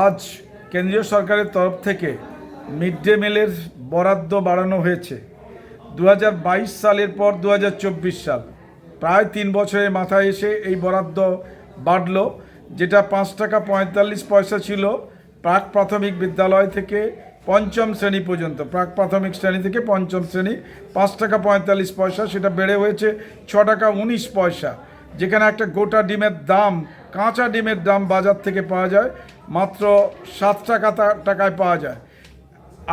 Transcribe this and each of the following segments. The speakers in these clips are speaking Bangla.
আজ কেন্দ্রীয় সরকারের তরফ থেকে মিড ডে মিলের বরাদ্দ বাড়ানো হয়েছে। দু হাজার বাইশ সালের পর দু হাজার চব্বিশ সাল। প্রায় তিন বছরের মাথায় এসে এই বরাদ্দ বাড়ল, যেটা পাঁচ টাকা পঁয়তাল্লিশ পয়সা ছিল প্রাক প্রাথমিক বিদ্যালয় থেকে পঞ্চম শ্রেণি পর্যন্ত। প্রাক প্রাথমিক শ্রেণি থেকে পঞ্চম শ্রেণি পাঁচ টাকা পঁয়তাল্লিশ পয়সা, সেটা বেড়ে হয়েছে ছ টাকা উনিশ পয়সা। যেখানে একটা গোটা ডিমের দাম, কাঁচা ডিমের দাম বাজার থেকে পাওয়া যায়। মাত্র সাত টাকা টাকায় পাওয়া যায়।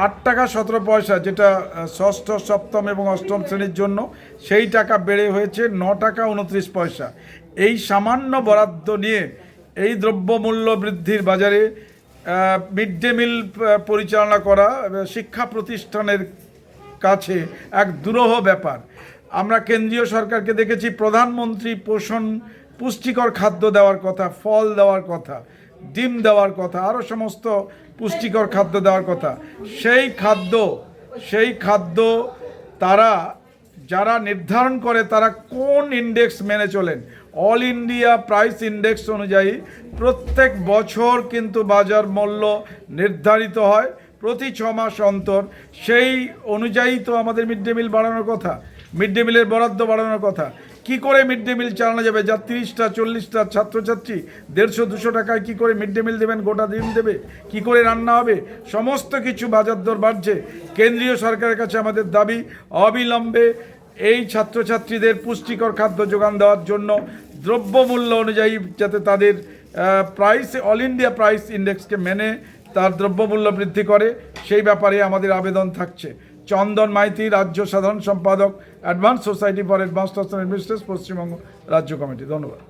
আট টাকা সতেরো পয়সা, যেটা ষষ্ঠ, সপ্তম এবং অষ্টম শ্রেণির জন্য, সেই টাকা বেড়ে হয়েছে ন টাকা উনত্রিশ পয়সা। এই সামান্য বরাদ্দ নিয়ে এই দ্রব্যমূল্য বৃদ্ধির বাজারে মিড ডে মিল পরিচালনা করা শিক্ষা প্রতিষ্ঠানের কাছে এক দুরূহ ব্যাপার। আমরা কেন্দ্রীয় সরকারকে দেখেছি, প্রধানমন্ত্রী পোষণ পুষ্টিকর খাদ্য দেওয়ার কথা, ফল দেওয়ার কথা। ডিম দেওয়ার কথা আরও সমস্ত পুষ্টিকর খাদ্য দেওয়ার কথা। সেই খাদ্য সেই খাদ্য তারা, যারা নির্ধারণ করে তারা কোন ইন্ডেক্স মেনে চলেন? অল ইন্ডিয়া প্রাইস ইন্ডেক্স অনুযায়ী প্রত্যেক বছর কিন্তু বাজার মূল্য নির্ধারিত হয় প্রতি ছ মাস অন্তর। সেই অনুযায়ী তো আমাদের মিড ডে মিল বাড়ানোর কথা মিড ডে মিলের বরাদ্দ বাড়ানোর কথা। কি করে মিড ডে মিল চালানো যাবে? যার তিরিশটা, চল্লিশটা ছাত্রছাত্রী, দেড়শো, দুশো টাকায় কি করে মিড ডে মিল দেবেন, গোটা দিন দেবে? কি করে রান্না হবে? সমস্ত কিছু বাজার দর বাড়ছে। কেন্দ্রীয় সরকারের কাছে আমাদের দাবি, অবিলম্বে এই ছাত্রছাত্রীদের পুষ্টিকর খাদ্য যোগান দেওয়ার জন্য দ্রব্যমূল্য অনুযায়ী যাতে তাদের প্রাইস অল ইন্ডিয়া প্রাইস ইন্ডেক্সকে মেনে তার দ্রব্যমূল্য বৃদ্ধি করে, সেই ব্যাপারে আমাদের আবেদন থাকছে। চন্দন মাইতি রাজ্য সাধারণ সম্পাদক advance society for advance investors Paschimbanga রাজ্য কমিটি। ধন্যবাদ।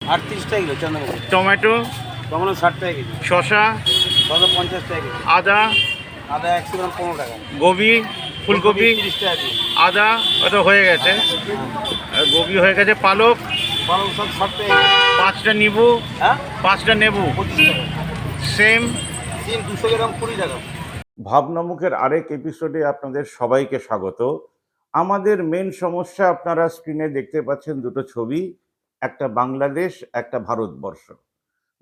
আটত্রিশ টাকা কিলো চন্দ্রবাবু টমেটো তখন ষাট টাকা কেজি শশা পঞ্চাশ টাকা কেজি আদা আদা একশো গ্রাম পনেরো টাকা। গোবি ফুলকপি, আদা ওটা হয়ে গেছে। গোবি হয়ে গেছে পালক। পাঁচটা নিবু, পাঁচটা নেবু। সিম দুশো গ্রাম কুড়ি টাকা ভাবনামুখের আরেক এপিসোডে আপনাদের সবাইকে স্বাগত। আমাদের মেন সমস্যা আপনারা স্ক্রিনে দেখতে পাচ্ছেন দুটো ছবি, একটা বাংলাদেশ, একটা ভারতবর্ষ।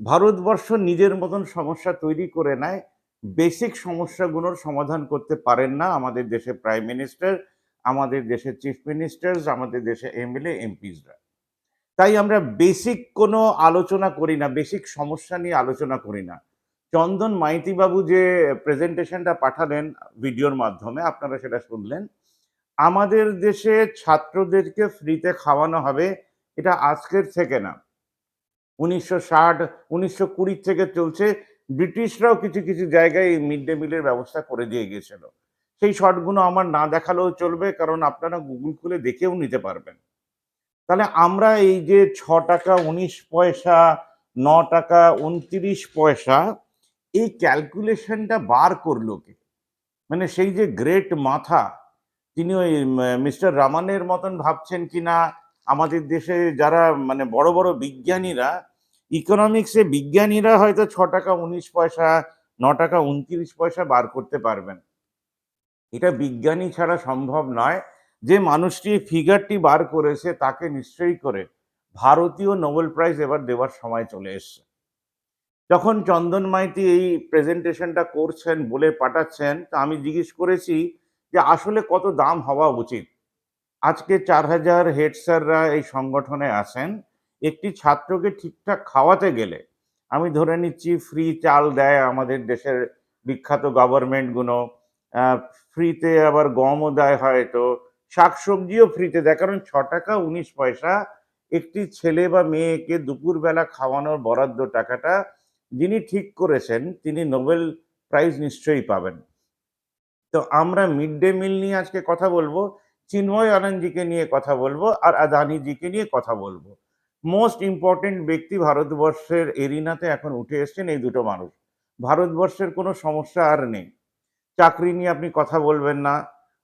ভারতবর্ষ নিজের মতন সমস্যা তৈরি করে নেয় বেসিক সমস্যাগুলোর সমাধান করতে পারেন না আমাদের দেশে প্রাইম মিনিস্টার, আমাদের দেশের চিফ মিনিস্টার্স, আমাদের দেশে এমএলএ, এমপিসরা। তাই আমরা বেসিক কোনো আলোচনা করি না, বেসিক সমস্যা নিয়ে আলোচনা করি না। চন্দন মাইতিবাবু যে প্রেজেন্টেশনটা পাঠালেন ভিডিওর মাধ্যমে, আপনারা সেটা শুনলেন। আমাদের দেশে ছাত্রদেরকে ফ্রিতে খাওয়ানো হবে, এটা আজকের থেকে না। উনিশশো ষাট, উনিশশো কুড়ি থেকে চলছে। ব্রিটিশরাও কিছু কিছু জায়গায় এই মিড ডে মিলের ব্যবস্থা করে দিয়ে গিয়েছিল। সেই শটগুলো আমার না দেখালেও চলবে, কারণ আপনারা গুগল খুলে দেখেও নিতে পারবেন। তাহলে আমরা এই যে ছ টাকা উনিশ পয়সা, ন টাকা উনত্রিশ পয়সা, এই ক্যালকুলেশনটা বার করল কে? মানে সেই যে গ্রেট মাথা তিনি ওই মিস্টার রামানের মতন ভাবছেন কিনা? আমাদের দেশে যারা মানে বড় বড় বিজ্ঞানীরা ইকোনমিক্সে বিজ্ঞানীরা হয়তো ছ টাকা উনিশ পয়সা, ন টাকা উনত্রিশ পয়সা বার করতে পারবেন। এটা বিজ্ঞানী ছাড়া সম্ভব নয়। যে মানুষটি ফিগারটি বার করেছে, তাকে নিশ্চয়ই করে ভারতীয় নোবেল প্রাইজ এবার দেওয়ার সময় চলে এসছে। যখন চন্দন মাইতি এই প্রেজেন্টেশনটা করছেন, বলে পাঠাচ্ছেন, তা আমি জিজ্ঞেস করেছি যে, আসলে কত দাম হওয়া উচিত? আজকে চার হাজার হেড স্যাররা এই সংগঠনে আছেন। একটি ছাত্রকে ঠিকঠাক খাওয়াতে গেলে, আমি ধরে নিচ্ছি ফ্রি চাল দেয় আমাদের দেশের বিখ্যাত গভর্নমেন্টগুলো ফ্রিতে আবার গমও দেয় হয়তো, শাকসবজিও ফ্রিতে দেয়, কারণ ছ টাকা উনিশ পয়সা একটি ছেলে বা মেয়েকে দুপুরবেলা খাওয়ানোর বরাদ্দ টাকাটা যিনি ঠিক করেছেন, তিনি নোবেল প্রাইজ নিশ্চয়ই পাবেন। তো আমরা মিড ডে মিল নিয়ে আজকে কথা বলব, চিন্ময় আনন্দজিকে নিয়ে কথা বলব আর আদানিজিকে নিয়ে কথা বলব। মোস্ট ইম্পর্টেন্ট ব্যক্তি ভারতবর্ষের এরিনাতে এখন উঠে এসছেন এই দুটো মানুষ। ভারতবর্ষের কোনো সমস্যা আর নেই। চাকরি নিয়ে আপনি কথা বলবেন না।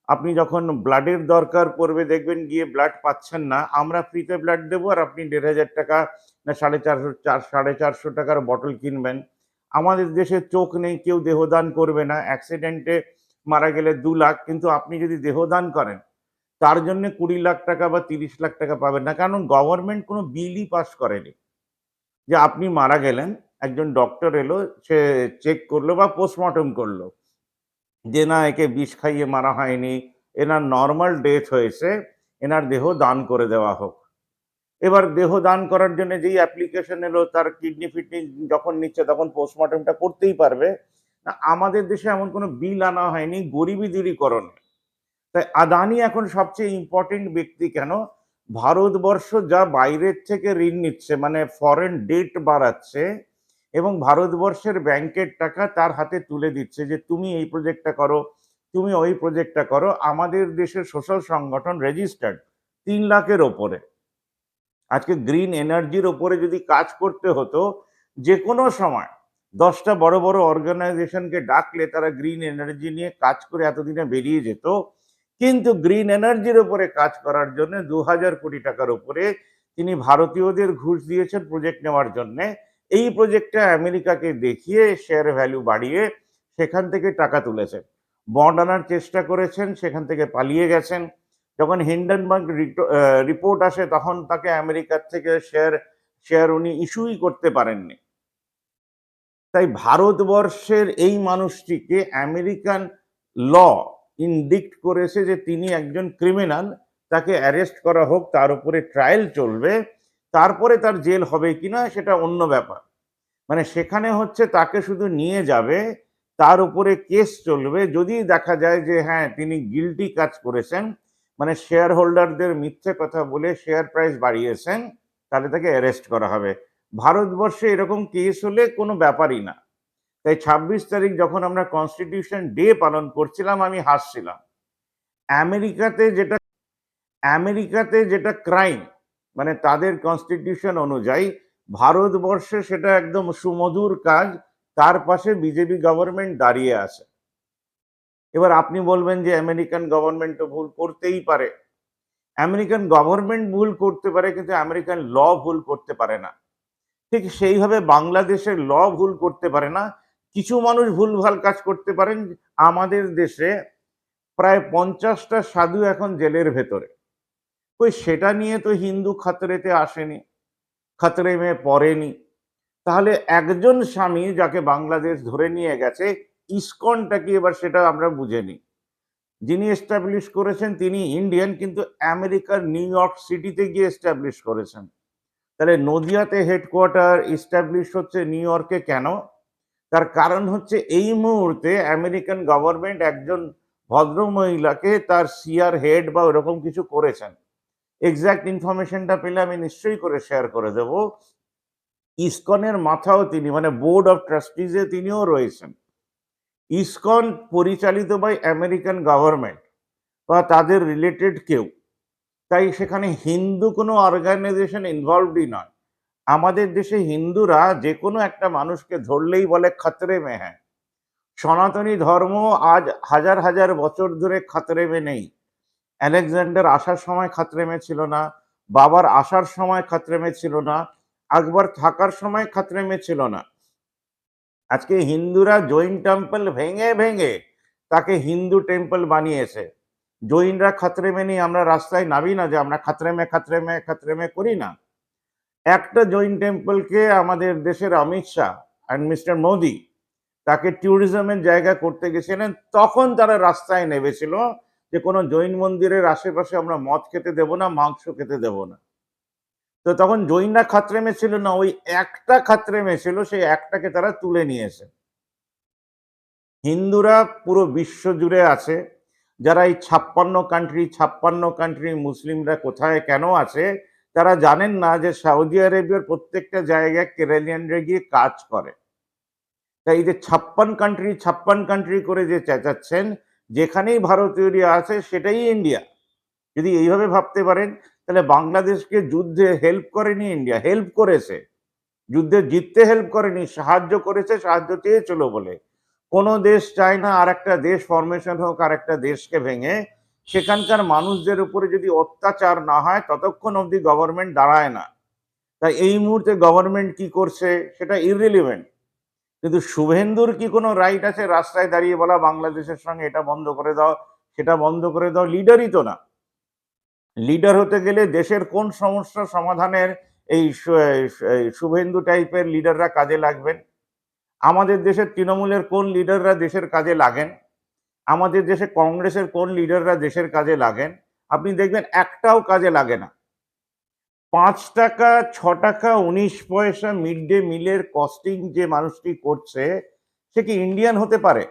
আপনি যখন ব্লাডের দরকার পড়বে দেখবেন গিয়ে ব্লাড পাচ্ছেন না। আমরা ফ্রিতে ব্লাড দেবো আর আপনি দেড় হাজার টাকা না সাড়ে চারশো, চার, সাড়ে চারশো টাকার বটল কিনবেন। আমাদের দেশে চোখ নেই, কেউ দেহদান করবে না। অ্যাক্সিডেন্টে মারা গেলে দু লাখ, কিন্তু আপনি যদি দেহদান করেন তার জন্য কুড়ি লাখ টাকা বা তিরিশ লাখ টাকা পাবেন না। কারণ গভর্নমেন্ট কোনো বিলই পাস করেনি। যে আপনি মারা গেলেন, একজন ডক্টর এলো, সে চেক করল বা পোস্টমর্টম করল। যে না, একে বিষ খাইয়ে মারা হয়নি, এনার নর্মাল ডেথ হয়েছে, এনার দেহ দান করে দেওয়া হোক। এবার দেহ দান করার জন্য যেই অ্যাপ্লিকেশন এলো, তার কিডনি ফিডনি যখন নিচ্ছে, তখন পোস্টমর্টমটা করতেই পারবে। না, আমাদের দেশে এমন কোনো বিল আনা হয়নি গরিবি দূরীকরণ তাই আদানি এখন সবচেয়ে ইম্পর্টেন্ট ব্যক্তি কেন? ভারতবর্ষ যা বাইরের থেকে ঋণ নিচ্ছে মানে ফরেন ডেট বাড়াচ্ছে এবং ভারতবর্ষের ব্যাংকের টাকা তার হাতে তুলে দিচ্ছে যে, তুমি এই প্রজেক্টটা করো, তুমি ওই প্রজেক্টটা করো। আমাদের দেশের সোশ্যাল সংগঠন রেজিস্টার্ড তিন লাখের ওপরে। আজকে গ্রিন এনার্জির ওপরে যদি কাজ করতে হতো, যে কোনো সময় দশটা বড় বড় অর্গানাইজেশনকে ডাকলে তারা গ্রিন এনার্জি নিয়ে কাজ করে এতদিনে বেরিয়ে যেত। কিন্তু গ্রিন এনার্জির উপরে কাজ করার জন্য দু হাজার কোটি টাকার উপরে তিনি ভারতীয়দের ঘুষ দিয়েছেন প্রজেক্ট নেওয়ার জন্যে। এই প্রজেক্টটা আমেরিকাকে দেখিয়ে শেয়ার ভ্যালু বাড়িয়ে সেখান থেকে টাকা তুলেছেন। বন্ড আনার চেষ্টা করেছেন, সেখান থেকে পালিয়ে গেছেন। যখন হিন্ডেনবার্গ রিপোর্ট আসে, তখন তাকে আমেরিকার থেকে শেয়ার শেয়ার উনি ইস্যুই করতে পারেননি। তাই ভারতবর্ষের এই মানুষটিকে আমেরিকান ল ইনডিক্ট করেছে যে তিনি একজন ক্রিমিনাল তাকে অ্যারেস্ট করা হোক, তার উপরে ট্রায়াল চলবে, তারপরে তার জেল হবে কিনা সেটা অন্য ব্যাপার। মানে সেখানে হচ্ছে তাকে শুধু নিয়ে যাবে, তার উপরে কেস চলবে, যদি দেখা যায় যে হ্যাঁ তিনি গিলটি কাজ করেছেন মানে শেয়ার হোল্ডারদের মিথ্যে কথা বলে শেয়ার প্রাইস বাড়িয়েছেন, তাহলে তাকে অ্যারেস্ট করা হবে। ভারতবর্ষে এরকম কেস হলে কোনো ব্যাপারই না। তাই ছাব্বিশ তারিখ যখন আমরা কনস্টিটিউশন ডে পালন করছিলাম, আমি হাসছিলাম। আমেরিকাতে যেটা আমেরিকাতে যেটা ক্রাইম মানে তাদের কনস্টিটিউশন অনুযায়ী ভারতবর্ষে সেটা একদম সুমধুর কাজ, তার পাশে বিজেপি গভর্নমেন্ট দাঁড়িয়ে আছে। এবার আপনি বলবেন যে আমেরিকান গভর্নমেন্ট তো ভুল করতেই পারে। আমেরিকান গভর্নমেন্ট ভুল করতে পারে, কিন্তু আমেরিকান ল ভুল করতে পারে না। ঠিক সেইভাবে বাংলাদেশের ল ভুল করতে পারে না কিছু মানুষ ভুলভাল কাজ করতে পারেন। আমাদের দেশে প্রায় পঞ্চাশটা সাধু এখন জেলের ভেতরে। ওই সেটা নিয়ে তো হিন্দু খাতরেতে আসেনি, খাতরে মেয়ে পড়েনি। তাহলে একজন স্বামী যাকে বাংলাদেশ ধরে নিয়ে গেছে, ইসকনটা কি এবার সেটা আমরা বুঝে নিই। যিনি এস্টাবলিশ করেছেন তিনি ইন্ডিয়ান কিন্তু আমেরিকার নিউ ইয়র্ক সিটিতে গিয়ে এস্টাবলিশ করেছেন। তাহলে নদিয়াতে হেডকোয়ার্টার এস্টাবলিশ হচ্ছে নিউ ইয়র্কে কেন? তার কারণ হচ্ছে এই মুহূর্তে আমেরিকান গভর্নমেন্ট একজন ভদ্র মহিলাকে তার সিআর হেড বা ওরকম কিছু করেছেন। এক্সাক্ট ইনফরমেশনটা পেলে আমি নিশ্চয়ই করে শেয়ার করে দেব। ইসকনের মাথাও তিনি মানে বোর্ড অফ ট্রাস্টিজে তিনিও রয়েছেন। ইসকন পরিচালিত বাই আমেরিকান গভর্নমেন্ট বা তাদের রিলেটেড কেউ। তাই সেখানে হিন্দু কোনো অর্গানাইজেশন ইনভলভডই নয়। আমাদের দেশে হিন্দুরা যে কোনো একটা মানুষকে ধরলেই বলে খাতরে মে হ্যাঁ সনাতনী ধর্ম আজ হাজার হাজার বছর ধরে খাতরে মে নেই। আলেকজান্ডার আসার সময় খাতরে মে ছিল না, বাবার আসার সময় খাতরে মে ছিল না, আকবর থাকার সময় খাতরে মে ছিল না। আজকে হিন্দুরা জৈন টেম্পল ভেঙে ভেঙে তাকে হিন্দু টেম্পল বানিয়েছে। জৈনরা খাতরে মে নেই, আমরা রাস্তায় নামি না যে আমরা খাতরে মে খাতরে মে খাতরে মে করি না। একটা জৈন টেম্পলকে আমাদের দেশের অমিত শাহ অ্যান্ড মিস্টার মোদি তাকে ট্যুরিজমের জায়গা করতে গেছিলেন, তখন তারা রাস্তায় নেমেছিল যে কোনো জৈন মন্দিরের আশেপাশে আমরা মদ খেতে দেব না, মাংস খেতে দেব না। তো তখন জৈনরা খাতরে ছিল না, ওই একটা খাতরে ছিল সেই একটাকে তারা তুলে নিয়েছে। হিন্দুরা পুরো বিশ্ব জুড়ে আছে, যারা এই ছাপ্পান্ন কান্ট্রি ছাপ্পান্ন কান্ট্রি মুসলিমরা কোথায়, কেন আছে তারা জানেন না যে সৌদি আরবিয়ার প্রত্যেকটা জায়গায় কেরালিয়ানরা গিয়ে কাজ করে। তাই এই যে ছাপ্পান কান্ট্রি ছাপ্পান কান্ট্রি করে যে চেঁচাচ্ছেন, যেখানেই ভারতীয়রা আছে সেটাই ইন্ডিয়া যদি এইভাবে ভাবতে পারেন, তাহলে বাংলাদেশকে যুদ্ধে হেল্প করেনি ইন্ডিয়া হেল্প করেছে। যুদ্ধে জিততে হেল্প করেনি, সাহায্য করেছে, সাহায্য চেয়েছিল বলে। কোনো দেশ চায় না আর একটা দেশ ফরমেশন হোক আর একটা দেশকে ভেঙে সেখানকার মানুষদের উপরে যদি অত্যাচার না হয়, ততক্ষণ অবধি গভর্নমেন্ট দাঁড়ায় না। তাই এই মুহূর্তে গভর্নমেন্ট কি করছে, সেটা ইররিলিভেন্ট কিন্তু শুভেন্দুর কি কোনো রাইট আছে, রাস্তায় দাঁড়িয়ে বলা বাংলাদেশের সঙ্গে এটা বন্ধ করে দাও, সেটা বন্ধ করে দাও লিডারই তো না। লিডার হতে গেলে দেশের কোন সমস্যা সমাধানের এই শুভেন্দু টাইপের লিডাররা কাজে লাগবেন? আমাদের দেশের তৃণমূলের কোন লিডাররা দেশের কাজে লাগেন? আমাদের দেশে কংগ্রেসের কোন লিডাররা দেশের কাজে লাগেন? আপনি দেখবেন একটাও কাজে লাগে না। পাঁচ টাকা, ছ টাকা, উনিশ পয়সা মিড ডে মিলের কস্টিং যে মানুষটি করছে, সে কি ইন্ডিয়ান হতে পারে?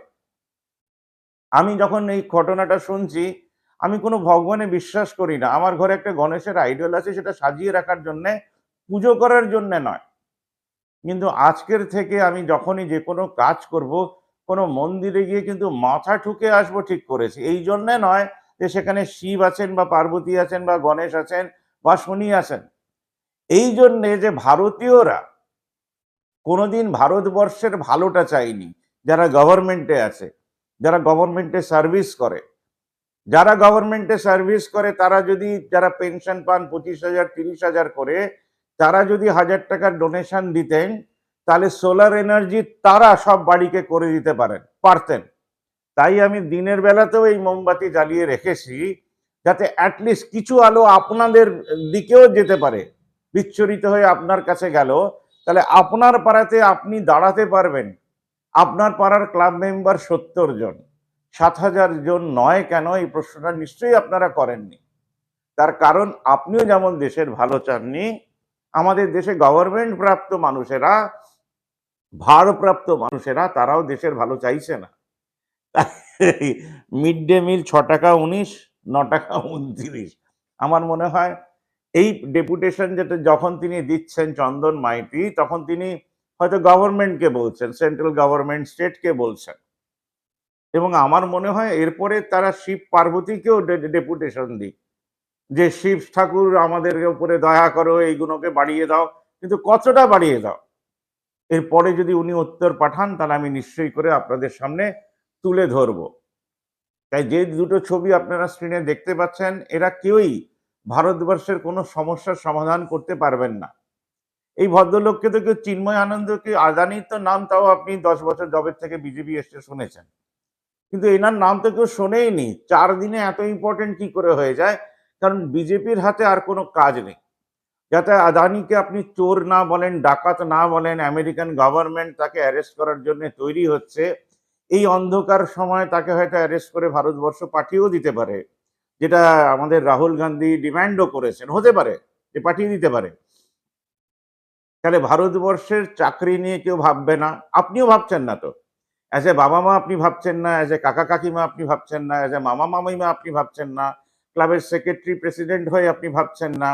আমি যখন এই ঘটনাটা শুনছি, আমি কোনো ভগবানে বিশ্বাস করি না। আমার ঘরে একটা গণেশের আইডল আছে, সেটা সাজিয়ে রাখার জন্যে, পুজো করার জন্য নয়। কিন্তু আজকের থেকে আমি যখনই যে কোনো কাজ করব কোনো মন্দিরে গিয়ে কিন্তু মাথা ঠুকে আসব ঠিক করেছি। এই জন্যে নয় যে সেখানে শিব আছেন বা পার্বতী আছেন বা গণেশ আছেন বা শনি আছেন। এই জন্যে যে ভারতীয়রা কোনোদিন ভারতবর্ষের ভালোটা চাইনি যারা গভর্নমেন্টে আছে, যারা গভর্নমেন্টে সার্ভিস করে। যারা গভর্নমেন্টে সার্ভিস করে, তারা যদি যারা পেনশন পান পঁচিশ হাজার, তিরিশ হাজার করে, তারা যদি হাজার টাকার ডোনেশন দিতেন তাহলে সোলার এনার্জি তারা সব বাড়িকে করে দিতে পারেন, পারতেন। তাই আমি দিনের বেলাতেও এই মোমবাতি জ্বালিয়ে রেখেছি, যাতে অ্যাটলিস্ট কিছু আলো আপনাদের দিকেও যেতে পারে। বিচ্ছরিত হয়ে আপনার কাছে গেল, তাহলে আপনার পাড়াতে আপনি দাঁড়াতে পারবেন। আপনার পাড়ার ক্লাব মেম্বার সত্তর জন। সাত হাজার জন নয় কেন? এই প্রশ্নটা নিশ্চয়ই আপনারা করেননি। তার কারণ আপনিও যেমন দেশের ভালো চাননি, আমাদের দেশে গভর্নমেন্ট প্রাপ্ত মানুষেরা ভারপ্রাপ্ত মানুষেরা, তারাও দেশের ভালো চাইছে না। মিড ডে মিল ছ টাকা উনিশ, ন টাকা উনত্রিশ। আমার মনে হয়, এই ডেপুটেশন যেটা, যখন তিনি দিচ্ছেন চন্দন মাইতি, তখন তিনি হয়তো গভর্নমেন্টকে বলছেন, সেন্ট্রাল গভর্নমেন্ট, স্টেটকে বলছেন। এবং আমার মনে হয়, এরপরে তারা শিব পার্বতীকেও ডেপুটেশন দিক। যে শিব ঠাকুর আমাদের উপরে দয়া করো, এইগুলোকে বাড়িয়ে দাও, কিন্তু কতটা বাড়িয়ে দাও? এরপরে যদি উনি উত্তর পাঠান, তাহলে আমি নিশ্চয়ই করে আপনাদের সামনে তুলে ধরবো। তাই যে দুটো ছবি আপনারা স্ক্রিনে দেখতে পাচ্ছেন, এরা কেউই ভারতবর্ষের কোনো সমস্যার সমাধান করতে পারবেন না। এই ভদ্রলোককে তো কেউ চিন্ময় আনন্দকে, আদানির তো নাম তাও আপনি দশ বছর জবের থেকে বিজেপি এসে শুনেছেন। কিন্তু এনার নাম তো কেউ শোনেইনি চার দিনে এত ইম্পর্টেন্ট কি করে হয়ে যায়? কারণ বিজেপির হাতে আর কোনো কাজ নেই। যাতে আদানিকে আপনি চোর না বলেন, ডাকাত না বলেন, আমেরিকান গভর্নমেন্ট তাকে অ্যারেস্ট করার জন্য তৈরি হচ্ছে, এই অন্ধকার সময় তাকে হয়তো অ্যারেস্ট করে ভারতবর্ষ পাঠিয়েও দিতে পারে, যেটা আমাদের রাহুল গান্ধী ডিমান্ডও করেছেন, হতে পারে যে পাঠিয়ে দিতে পারে। তাহলে ভারতবর্ষের চাকরি নিয়ে কেউ ভাববে না, আপনিও ভাবছেন না তো। অ্যাজ এ বাবা মা আপনি ভাবছেন না অ্যাজ এ কাকা কাকিমা আপনি ভাবছেন না অ্যাজ এ মামা মামিমা আপনি ভাবছেন না, ক্লাবের সেক্রেটারি প্রেসিডেন্ট হয়ে আপনি ভাবছেন না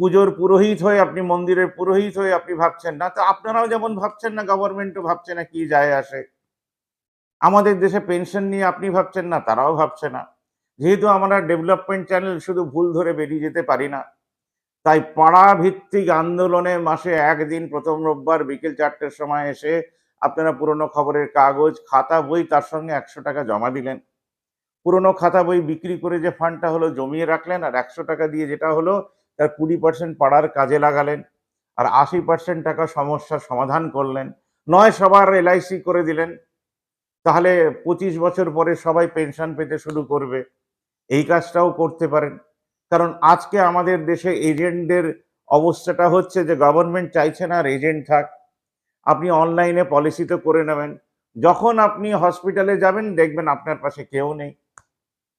পুজোর পুরোহিত হয়ে আপনি মন্দিরের পুরোহিত হয়ে আপনি ভাবছেন না, তো আপনারাও যেমন ভাবছেন না গভর্নমেন্টও ভাবছে না কি যায় আসে। আমাদের দেশে পেনশন নিয়ে আপনি ভাবছেন না, তারাও ভাবছে না। যেহেতু আমরা ডেভেলপমেন্ট চ্যানেল শুধু ভুল ধরে বেরিয়ে যেতে পারি না, তাই পাড়া ভিত্তিক আন্দোলনে মাসে একদিন প্রথম রোববার বিকেল চারটের সময় এসে আপনারা পুরনো খবরের কাগজ, খাতা বই তার সঙ্গে একশো টাকা জমা দিলেন। পুরনো খাতা বই বিক্রি করে যে ফান্ডটা হলো জমিয়ে রাখলেন, আর একশো টাকা দিয়ে যেটা হলো তার কুড়ি পার্সেন্ট পাড়ার কাজে লাগালেন আর আশি পার্সেন্ট টাকা সমস্যার সমাধান করলেন। নয় সবার এলআইসি করে দিলেন। তাহলে পঁচিশ বছর পরে সবাই পেনশন পেতে শুরু করবে। এই কাজটাও করতে পারেন। কারণ আজকে আমাদের দেশে এজেন্টদের অবস্থাটা হচ্ছে যে গভর্নমেন্ট চাইছে না আর এজেন্ট থাক। আপনি অনলাইনে পলিসি তো করে নেবেন। যখন আপনি হসপিটালে যাবেন, দেখবেন আপনার পাশে কেউ নেই।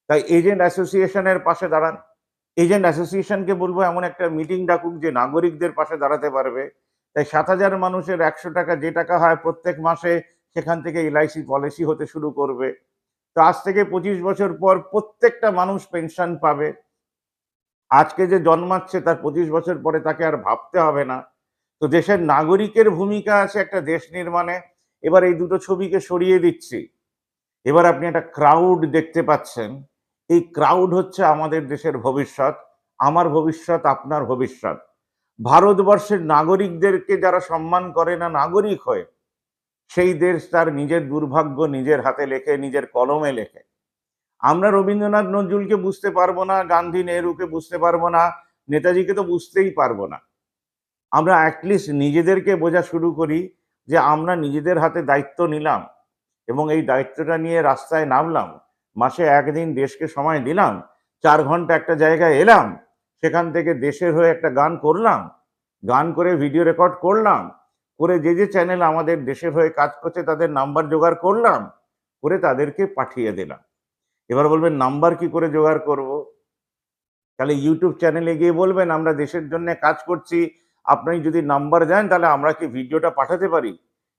তাই এজেন্ট অ্যাসোসিয়েশনের পাশে দাঁড়ান। এজেন্ট অ্যাসোসিয়েশনকে বলব, এমন একটা মিটিং ডাকুক যে নাগরিকদের পাশে দাঁড়াতে পারবে। তাই সাত হাজার মানুষের একশো টাকা যে টাকা হয় প্রত্যেক মাসে সেখান থেকে এলআইসি পলিসি হতে শুরু করবে। তো আজ থেকে পঁচিশ বছর পর প্রত্যেকটা মানুষ পেনশন পাবে। আজকে যে জন্মাচ্ছে তার পঁচিশ বছর পরে তাকে আর ভাবতে হবে না। তো দেশের নাগরিকের ভূমিকা আছে একটা দেশ নির্মাণে। এবার এই দুটো ছবিকে সরিয়ে দিচ্ছি। এবার আপনি একটা ক্রাউড দেখতে পাচ্ছেন। এই ক্রাউড হচ্ছে আমাদের দেশের ভবিষ্যৎ, আমার ভবিষ্যৎ, আপনার ভবিষ্যৎ। ভারতবর্ষের নাগরিকদেরকে যারা সম্মান করে না নাগরিক হয়ে, সেই দেশ তার নিজের দুর্ভাগ্য নিজের হাতে লেখে, নিজের কলমে লেখে। আমরা রবীন্দ্রনাথ নজরুলকে বুঝতে পারব না, গান্ধী নেহরুকে বুঝতে পারব না, নেতাজিকে তো বুঝতেই পারব না। আমরা অ্যাটলিস্ট নিজেদেরকে বোঝা শুরু করি যে আমরা নিজেদের হাতে দায়িত্ব নিলাম এবং এই দায়িত্বটা নিয়ে রাস্তায় নামলাম। মাসে একদিন দেশকে সময় দিলাম, চার ঘণ্টা একটা জায়গায় এলাম, সেখান থেকে দেশের হয়ে একটা গান করলাম, গান করে ভিডিও রেকর্ড করলাম, করে যে যে চ্যানেল আমাদের দেশের হয়ে কাজ করছে তাদের নাম্বার জোগাড় করলাম, করে তাদেরকে পাঠিয়ে দিলাম। এবার বলবেন নাম্বার কি করে জোগাড় করব? তাহলে ইউটিউব চ্যানেলে গিয়ে বলবেন, আমরা দেশের জন্য কাজ করছি, আপনি যদি নাম্বার দেন তাহলে আমরা কি ভিডিওটা পাঠাতে পারি?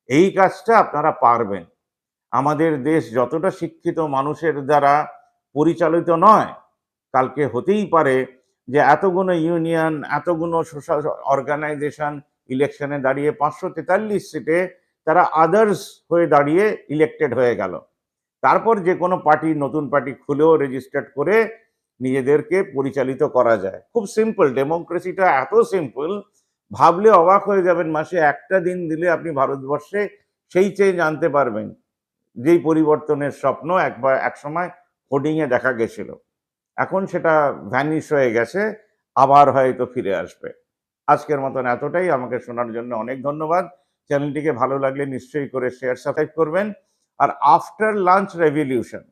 এই কাজটা আপনারা পারবেন। আমাদের দেশ যতটা শিক্ষিত মানুষের দ্বারা পরিচালিত নয়, কালকে হতেই পারে যে এতগুলো ইউনিয়ন এতগুলো সোশ্যাল অর্গানাইজেশন ইলেকশনে দাঁড়িয়ে পাঁচশো তেতাল্লিশ সিটে তারা আদার্স হয়ে দাঁড়িয়ে ইলেক্টেড হয়ে গেল। তারপর যে কোনো পার্টি নতুন পার্টি খুলেও রেজিস্টার্ড করে নিজেদেরকে পরিচালিত করা যায়। খুব সিম্পল ডেমোক্রেসিটা এত সিম্পল ভাবলে অবাক হয়ে যাবেন মাসে একটা দিন দিলে আপনি ভারতবর্ষে সেই চেঞ্জ আনতে পারবেন। যেই পরিবর্তনের স্বপ্ন একবার একসময় হোর্ডিংয়ে দেখা গেছিল। এখন সেটা ভ্যানিশ হয়ে গেছে, আবার হয়তো ফিরে আসবে। আজকের মতন এতটাই। আমাকে শোনার জন্য অনেক ধন্যবাদ। চ্যানেলটিকে ভালো লাগলে নিশ্চয়ই করে শেয়ার সাবস্ক্রাইব করবেন। আর আফটার লাঞ্চ রেভলিউশন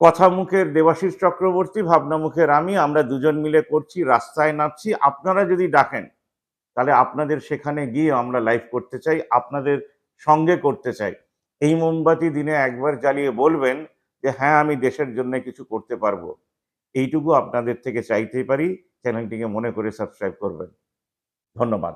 কথা মুখের দেবাশিস চক্রবর্তী, ভাবনা মুখের আমি, আমরা দুজন মিলে করছি, রাস্তায় নাচছি আপনারা যদি ডাকেন, তাহলে আপনাদের সেখানে গিয়ে আমরা লাইভ করতে চাই, আপনাদের সঙ্গে করতে চাই। এই মোমবাতি দিনে একবার জ্বালিয়ে বলবেন যে হ্যাঁ আমি দেশের জন্য কিছু করতে পারব। এইটুকু আপনাদের থেকে চাইতেই পারি। চ্যানেলটিকে মনে করে সাবস্ক্রাইব করবেন। ধন্যবাদ।